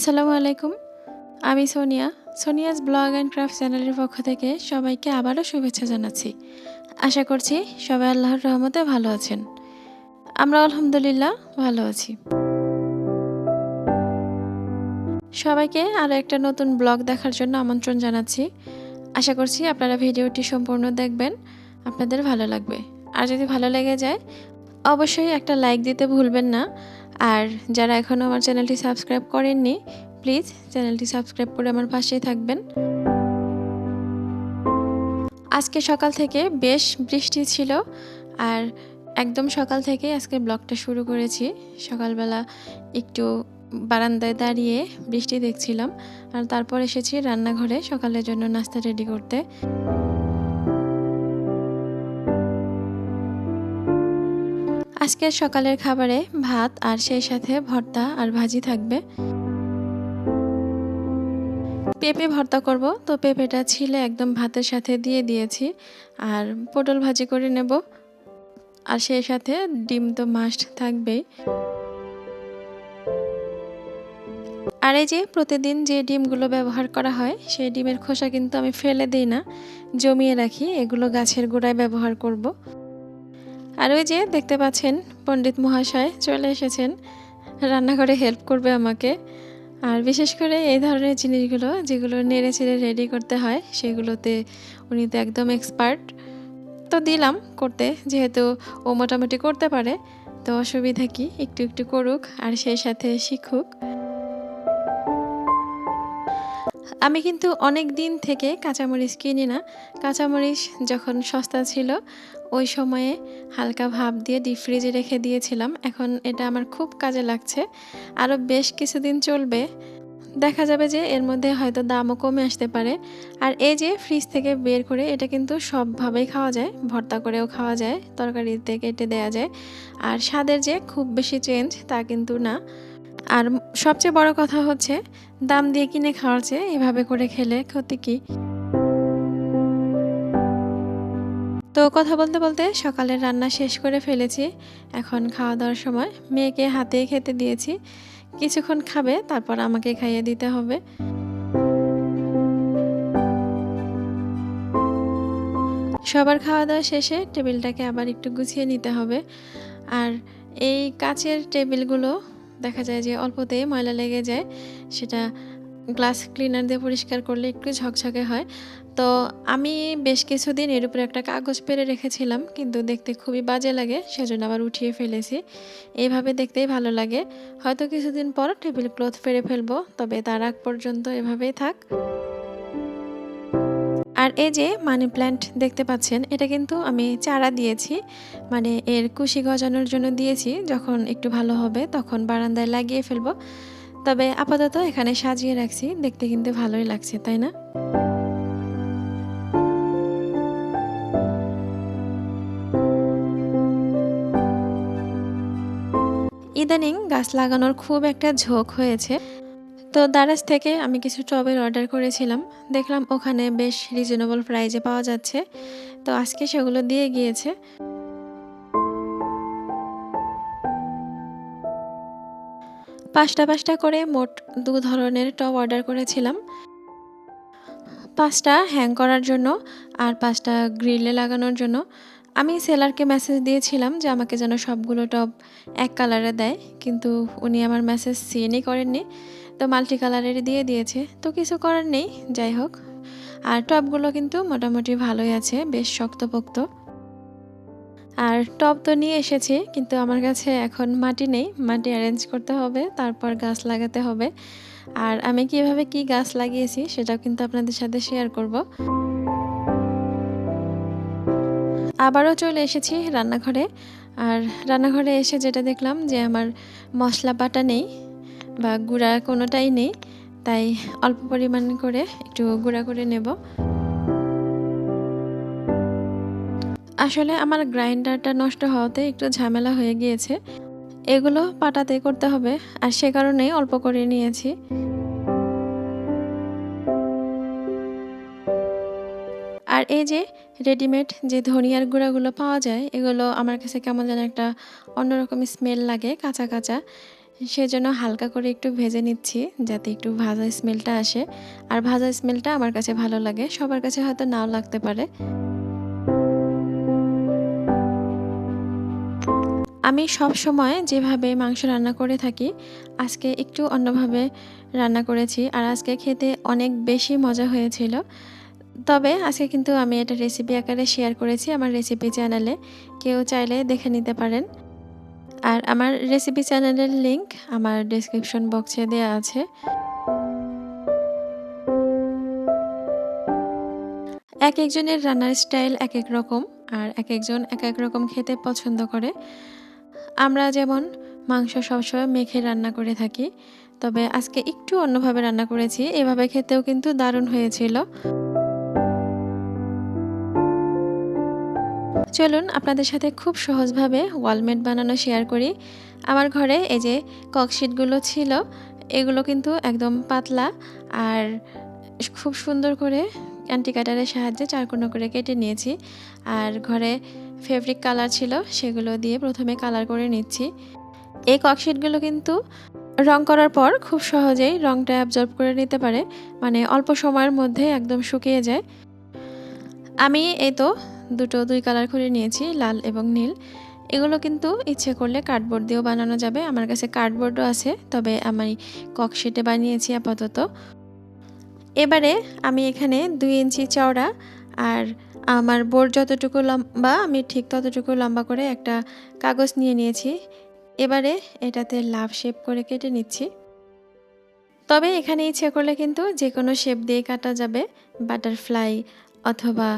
আসসালামু আলাইকুম। আমি Sonia, Sonia's blog and craft চ্যানেলের পক্ষ থেকে সবাইকে আবারও শুভেচ্ছা জানাচ্ছি। আশা করছি সবাই আল্লাহর রহমতে ভালো আছেন। আমরা আলহামদুলিল্লাহ ভালো আছি। সবাইকে আরও একটা নতুন ব্লগ দেখার জন্য আমন্ত্রণ জানাচ্ছি। আশা করছি আপনারা ভিডিওটি সম্পূর্ণ দেখবেন, আপনাদের ভালো লাগবে। আর যদি ভালো লেগে যায়, অবশ্যই একটা লাইক দিতে ভুলবেন না। আর যারা এখনও আমার চ্যানেলটি সাবস্ক্রাইব করেননি, প্লিজ চ্যানেলটি সাবস্ক্রাইব করে আমার পাশেই থাকবেন। আজকে সকাল থেকে বেশ বৃষ্টি ছিল আর একদম সকাল থেকে আজকে ব্লগটা শুরু করেছি। সকালবেলা একটু বারান্দায় দাঁড়িয়ে বৃষ্টি দেখছিলাম আর তারপর এসেছি রান্নাঘরে সকালের জন্য নাস্তা রেডি করতে। আজকের সকালের খাবারে ভাত আর সেই সাথে ভর্তা আর ভাজি থাকবে। পেঁপে ভর্তা করব। তো পেঁপেটা ছিলে একদম ভাতের সাথে দিয়ে দিয়েছি আর পটল ভাজি করে নেব। আর সেই সাথে ডিম তো মাস্ট থাকবেই। আর এই যে প্রতিদিন যে ডিমগুলো ব্যবহার করা হয়, সেই ডিমের খোসা কিন্তু আমি ফেলে দিই না। জমিয়ে রাখি, এগুলো গাছের গোড়ায় ব্যবহার করব। আর ওই যে দেখতে পাচ্ছেন পণ্ডিত মহাশয় চলে এসেছেন। রান্নাঘরে হেল্প করবে আমাকে। আর বিশেষ করে এই ধরনের জিনিসগুলো যেগুলো নেড়ে চেড়ে রেডি করতে হয়, সেগুলোতে উনি তো একদম এক্সপার্ট তো দিলাম করতে, যেহেতু ও মোটামুটি করতে পারে, তো অসুবিধা কি? একটু একটু করুক আর সেই সাথে শিখুক। আমি কিন্তু অনেক দিন থেকে কাঁচামরিচ কিনি না। কাঁচামরিচ যখন সস্তা ছিল, ওই সময়ে হালকা ভাব দিয়ে ডিপ ফ্রিজে রেখে দিয়েছিলাম। এখন এটা আমার খুব কাজে লাগছে। আরও বেশ কিছুদিন চলবে। দেখা যাবে যে এর মধ্যে হয়তো দামও কমে আসতে পারে। আর এই যে ফ্রিজ থেকে বের করে এটা কিন্তু সবভাবেই খাওয়া যায়। ভর্তা করেও খাওয়া যায়, তরকারিতে কেটে দেওয়া যায়। আর স্বাদের যে খুব বেশি চেঞ্জ তা কিন্তু না। আর সবচেয়ে বড় কথা হচ্ছে, দাম দিয়ে কিনে খাওয়ার চেয়ে এভাবে করে খেলে ক্ষতি কী? তো কথা বলতে বলতে সকালের রান্না শেষ করে ফেলেছি। এখন খাওয়া দাওয়ার সময় মেয়েকে হাতেই খেতে দিয়েছি। কিছুক্ষণ খাবে, তারপর আমাকে খাইয়ে দিতে হবে। সবার খাওয়া দাওয়া শেষে টেবিলটাকে আবার একটু গুছিয়ে নিতে হবে। আর এই কাচের টেবিলগুলো দেখা যায় যে অল্পতেই ময়লা লেগে যায়, সেটা গ্লাস ক্লিনার দিয়ে পরিষ্কার করলে একটু ঝকঝকে হয়। তো আমি বেশ কিছুদিন এর উপরে একটা কাগজ পেরে রেখেছিলাম, কিন্তু দেখতে খুবই বাজে লাগে, সেজন্য আবার উঠিয়ে ফেলেছি। এইভাবে দেখতেই ভালো লাগে। হয়তো কিছুদিন পর টেবিল ক্লথ ফেরে ফেলব, তবে তার আগ পর্যন্ত এভাবেই থাক। আর এই যে মানি প্ল্যান্ট দেখতে পাচ্ছেন, এটা কিন্তু আমি চারা দিয়েছি। মানে এর কুশি গজানোর জন্য দিয়েছি, যখন একটু ভালো হবে তখন বারান্দায় লাগিয়ে ফেলব। তবে আপাতত এখানে সাজিয়ে রাখছি, দেখতে কিন্তু ভালোই লাগছে, তাই না? ইদানিং গাছ লাগানোর খুব একটা ঝোঁক হয়েছে। তো দারাজ থেকে আমি কিছু টবের অর্ডার করেছিলাম। দেখলাম ওখানে বেশ রিজনেবল প্রাইজে পাওয়া যাচ্ছে। তো আজকে সেগুলো দিয়ে গিয়েছে। পাঁচটা পাঁচটা করে মোট দু ধরনের টব অর্ডার করেছিলাম। পাঁচটা হ্যাং করার জন্য আর পাঁচটা গ্রিলে লাগানোর জন্য। আমি সেলারকে মেসেজ দিয়েছিলাম যে আমাকে যেন সবগুলো টব এক কালারে দেয়। কিন্তু উনি আমার মেসেজ সিএনই করেননি। তো মাল্টি কালারের দিয়ে দিয়েছে। তো কিছু করার নেই, যাই হোক। আর টবগুলো কিন্তু মোটামুটি ভালোই আছে, বেশ শক্তপোক্ত। আর টব তো নিয়ে এসেছি, কিন্তু আমার কাছে এখন মাটি নেই। মাটি অ্যারেঞ্জ করতে হবে, তারপর গাছ লাগাতে হবে। আর আমি কীভাবে কি গাছ লাগিয়েছি, সেটাও কিন্তু আপনাদের সাথে শেয়ার করব। আবারও চলে এসেছি রান্নাঘরে। আর রান্নাঘরে এসে যেটা দেখলাম যে আমার মশলা বাটা নেই। বা গুঁড়া কোনোটাই নেই, তাই অল্প পরিমাণ করে একটু গুঁড়া করে নেব। আসলে আমার গ্রাইন্ডারটা নষ্ট হওয়াতে একটু ঝামেলা হয়ে গিয়েছে। এগুলো পাটাতে করতে হবে, আর সে কারণেই অল্প করে নিয়েছি। আর এই যে রেডিমেড যে ধনিয়ার গুঁড়াগুলো পাওয়া যায়, এগুলো আমার কাছে কেমন যেন একটা অন্যরকম স্মেল লাগে, কাঁচা কাঁচা। সেজন্য হালকা করে একটু ভেজে নিচ্ছি যাতে একটু ভাজা স্মেলটা আসে। আর ভাজা স্মেলটা আমার কাছে ভালো লাগে, সবার কাছে হয়তো নাও লাগতে পারে। আমি সব সময় যেভাবে মাংস রান্না করে থাকি, আজকে একটু অন্যভাবে রান্না করেছি। আর আজকে খেতে অনেক বেশি মজা হয়েছিল। তবে আজকে কিন্তু আমি এটা রেসিপি আকারে শেয়ার করেছি আমার রেসিপি চ্যানেলে কেউ চাইলে দেখে নিতে পারেন। আর আমার রেসিপি চ্যানেলের লিংক আমার ডেসক্রিপশন বক্সে দেওয়া আছে। এক একজনের রান্নার স্টাইল এক এক রকম আর এক একজন এক এক রকম খেতে পছন্দ করে। আমরা যেমন মাংস সবসময় মেখে রান্না করে থাকি, তবে আজকে একটু অন্যভাবে রান্না করেছি, এভাবে খেতেও কিন্তু দারুণ হয়েছিল। চলুন আপনাদের সাথে খুব সহজভাবে ওয়ালমেট বানানো শেয়ার করি। আমার ঘরে এই যে ককশিটগুলো ছিল, এগুলো কিন্তু একদম পাতলা আর খুব সুন্দর করে অ্যান্টি কাটারের সাহায্যে চারকোনা করে কেটে নিয়েছি। আর ঘরে ফেব্রিক কালার ছিল, সেগুলো দিয়ে প্রথমে কালার করে নিচ্ছি। এই ককশিটগুলো কিন্তু রং করার পর খুব সহজেই রংটা অ্যাবজর্ব করে নিতে পারে মানে অল্প সময়ের মধ্যে একদম শুকিয়ে যায়। আমি এই তো দুটো দুই কালার করে নিয়েছি, লাল এবং নীল। এগুলো কিন্তু ইচ্ছে করলে কার্ডবোর্ড দিয়েও বানানো যাবে। আমার কাছে কার্ডবোর্ডও আছে, তবে আমি ককশিটে বানিয়েছি আপাতত। এবারে আমি এখানে দুই ইঞ্চি চওড়া আর আমার বোর্ড যতটুকু লম্বা, আমি ঠিক ততটুকু লম্বা করে একটা কাগজ নিয়ে নিয়েছি। এবারে এটাতে লাভ শেপ করে কেটে নিচ্ছি। তবে এখানে ইচ্ছে করলে কিন্তু যে কোনো শেপ দিয়ে কাটা যাবে। বাটারফ্লাই অথবা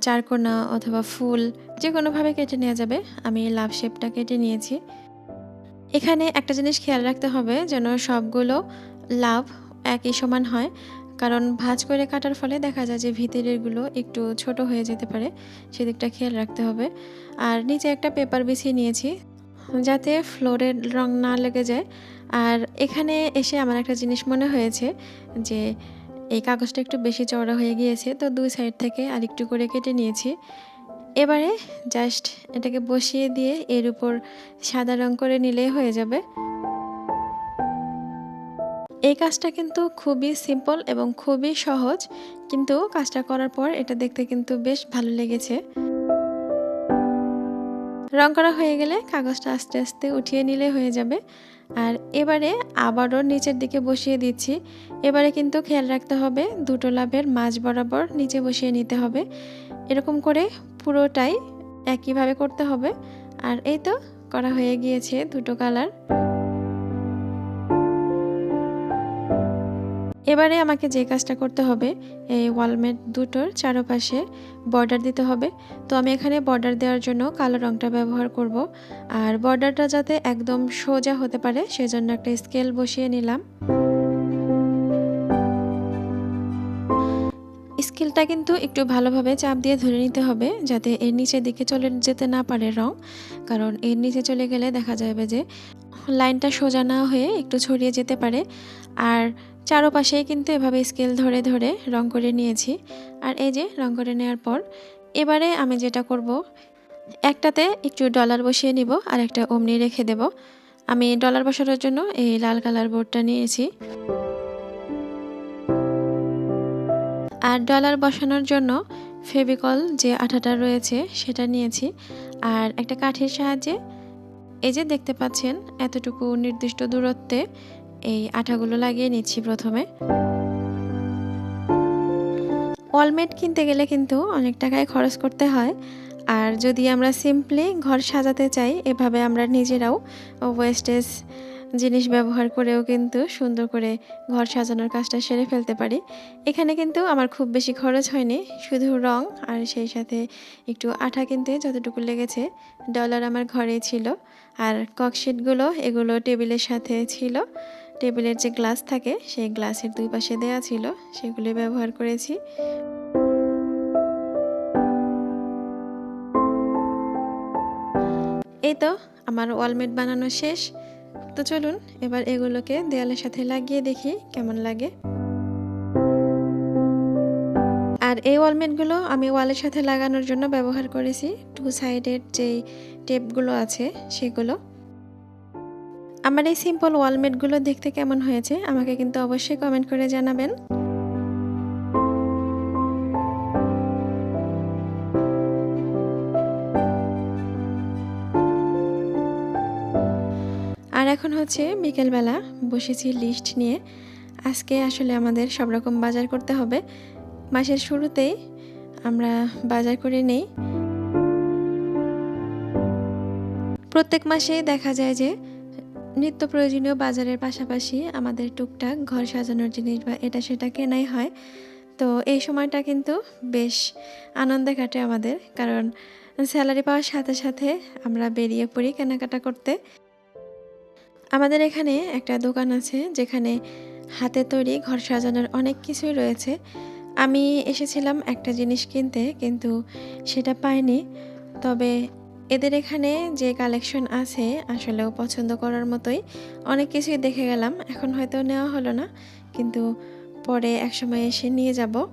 চারকোনা অথবা ফুল যে কোনোভাবে কেটে নেওয়া যাবে। আমি লাভ শেপটা কেটে নিয়েছি। এখানে একটা জিনিস খেয়াল রাখতে হবে, যেন সবগুলো লাভ একই সমান হয়। কারণ ভাজ করে কাটার ফলে দেখা যায় যে ভিতরেরগুলো একটু ছোট হয়ে যেতে পারে, সেদিকটা খেয়াল রাখতে হবে। আর নিচে একটা পেপার বিছিয়ে নিয়েছি, যাতে ফ্লোরের রং না লেগে যায়। আর এখানে এসে আমার একটা জিনিস মনে হয়েছে যে এই কাগজটা একটু বেশি চওড়া হয়ে গিয়েছে, তো দুই সাইড থেকে আর একটু করে কেটে নিয়েছি। এবারে জাস্ট এটাকে বসিয়ে দিয়ে এর উপর সাদা রং করে নিলেই হয়ে যাবে। এই কাজটা কিন্তু খুবই সিম্পল এবং খুবই সহজ, কিন্তু কাজটা করার পর এটা দেখতে কিন্তু বেশ ভালো লেগেছে। রং করা হয়ে গেলে কাগজটা আস্তে আস্তে উঠিয়ে নিলে হয়ে যাবে। আর এবারে আবারও নিচের দিকে বসিয়ে দিচ্ছি। এবারে কিন্তু খেয়াল রাখতে হবে, দুটো লাভের মাঝ বরাবর নিচে বসিয়ে নিতে হবে। এরকম করে পুরোটাই একইভাবে করতে হবে। আর এই তো করা হয়ে গিয়েছে দুটো কালার। এবারে আমাকে যে কাজটা করতে হবে, এই ওয়ালমেট দুটোর চারপাশে বর্ডার দিতে হবে। তো আমি এখানে বর্ডার দেওয়ার জন্য কালো রঙটা ব্যবহার করব। আর বর্ডারটা যাতে একদম সোজা হতে পারে, সেজন্য একটা স্কেল বসিয়ে নিলাম। স্কেলটা কিন্তু একটু ভালোভাবে চাপ দিয়ে ধরে নিতে হবে, যাতে এর নিচের দিকে চলে যেতে না পারে রং। কারণ এর নিচে চলে গেলে দেখা যাবে যে লাইনটা সোজা না হয়ে একটু ছড়িয়ে যেতে পারে। আর চারোপাশেই কিন্তু এভাবে স্কেল ধরে ধরে রং করে নিয়েছি। আর এই যে রং করে নেওয়ার পর, এবারে আমি যেটা করব, একটাতে একটু ডলার বসিয়ে নিব আর একটা অমনি রেখে দেব। আমি ডলার বসানোর জন্য এই লাল কালার বোর্ডটা নিয়েছি। আর ডলার বসানোর জন্য ফেভিকল যে আঠাটা রয়েছে সেটা নিয়েছি। আর একটা কাঠের সাহায্যে, এই যে দেখতে পাচ্ছেন, এতটুকু নির্দিষ্ট দূরত্বে এই আঠাগুলো লাগিয়ে নিচ্ছি প্রথমে। ওয়ালমেট কিনতে গেলে কিন্তু অনেক টাকায় খরচ করতে হয়। আর যদি আমরা সিম্পলি ঘর সাজাতে চাই, এভাবে আমরা নিজেরাও ওয়েস্টেজ জিনিস ব্যবহার করেও কিন্তু সুন্দর করে ঘর সাজানোর কাজটা সেরে ফেলতে পারি। এখানে কিন্তু আমার খুব বেশি খরচ হয়নি, শুধু রং আর সেই সাথে একটু আঠা কিনতে যতটুকু লেগেছে ডলার আমার ঘরেই ছিল। আর ককশিটগুলো এগুলো টেবিলের সাথে ছিল। টেবিলের যে গ্লাস থাকে, সেই গ্লাসের দুই পাশে দেয়া ছিল, সেগুলি ব্যবহার করেছি। এই তো, আমার ওয়ালমেট বানানো শেষ। তো চলুন, এবার এগুলোকে দেয়ালের সাথে লাগিয়ে দেখি কেমন লাগে। আর এই ওয়ালমেটগুলো আমি ওয়ালের সাথে লাগানোর জন্য ব্যবহার করেছি। টু সাইডের যেই টেপগুলো আছে, সেগুলো। আমার এই সিম্পল ওয়ালমেটগুলো দেখতে কেমন হয়েছে, আমাকে কিন্তু অবশ্যই কমেন্ট করে জানাবেন। আর এখন হচ্ছে বিকেলবেলা, বসেছি লিস্ট নিয়ে। আজকে আসলে আমাদের সব রকম বাজার করতে হবে। মাসের শুরুতেই আমরা বাজার করে নেই। প্রত্যেক মাসে দেখা যায় যে নিত্য প্রয়োজনীয় বাজারের পাশাপাশি আমাদের টুকটাক ঘর সাজানোর জিনিস বা এটা সেটা কেনাই হয়। তো এই সময়টা কিন্তু বেশ আনন্দে কাটে আমাদের, কারণ স্যালারি পাওয়ার সাথে সাথে আমরা বেরিয়ে পড়ি কেনাকাটা করতে। আমাদের এখানে একটা দোকান আছে যেখানে হাতে তৈরি ঘর সাজানোর অনেক কিছুই রয়েছে। আমি এসেছিলাম একটা জিনিস কিনতে, কিন্তু সেটা পাইনি। তবে এদের এখানে যে কালেকশন আছে আসলেও পছন্দ করার মতোই। অনেক কিছুই দেখে গেলাম, এখন হয়তো নেওয়া হলো না, কিন্তু পরে একসময় এসে নিয়ে যাব।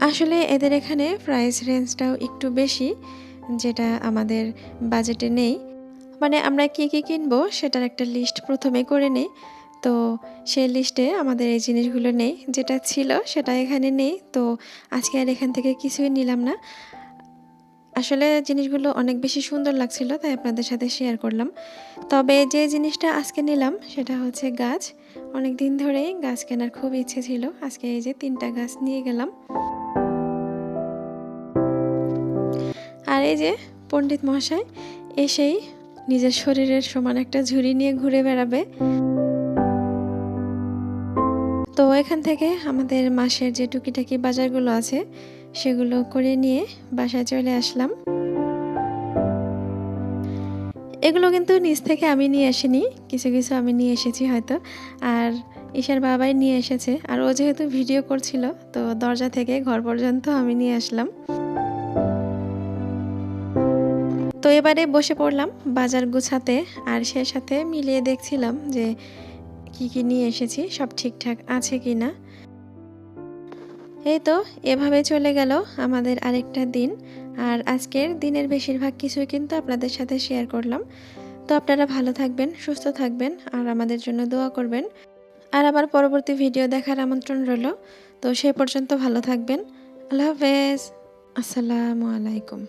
আসলে এদের এখানে প্রাইস রেঞ্জটাও একটু বেশি, যেটা আমাদের বাজেটে নেই। মানে আমরা কী কী কিনবো সেটার একটা লিস্ট প্রথমে করে নিই। তো সেই লিস্টে আমাদের এই জিনিসগুলো নেই, যেটা ছিল সেটা এখানে নেই। তো আজকে আর এখান থেকে কিছুই নিলাম না। আসলে জিনিসগুলো অনেক বেশি সুন্দর লাগছিল, তাই আপনাদের সাথে শেয়ার করলাম। তবে যে জিনিসটা আজকে নিলাম, সেটা হচ্ছে গাছ। অনেক দিন ধরেই গাছ কেনার খুব ইচ্ছে ছিল, আজকে এই যে তিনটা গাছ নিয়ে গেলাম। আর এই যে পণ্ডিত মহাশয়, এসেই নিজের শরীরের সমান একটা ঝুড়ি নিয়ে ঘুরে বেড়াবে। তো এখান থেকে আমাদের মাসের যে টুকিটাকি বাজারগুলো আছে সেগুলো করে নিয়ে বাসায় চলে আসলাম। এগুলো কিন্তু নিচ থেকে আমি নিয়ে আসিনি, কিছু কিছু আমি নিয়ে এসেছি হয়তো। আর ঈশার বাবাই নিয়ে এসেছে, আর ও যেহেতু ভিডিও করছিল, তো দরজা থেকে ঘর পর্যন্ত আমি নিয়ে আসলাম। তো এবারে বসে পড়লাম বাজার গুছাতে, আর সে সাথে মিলিয়ে দেখছিলাম যে কি কি নিয়ে এসেছি, সব ঠিকঠাক আছে কি না এই তো, এভাবে চলে গেল আমাদের আরেকটা দিন। আর আজকের দিনের বেশিরভাগ কিছুই কিন্তু আপনাদের সাথে শেয়ার করলাম। তো আপনারা ভালো থাকবেন, সুস্থ থাকবেন, আর আমাদের জন্য দোয়া করবেন। আর আবার পরবর্তী ভিডিও দেখার আমন্ত্রণ রইল। তো সে পর্যন্ত ভালো থাকবেন। আল্লাহ হাফেজ। আসসালামু আলাইকুম।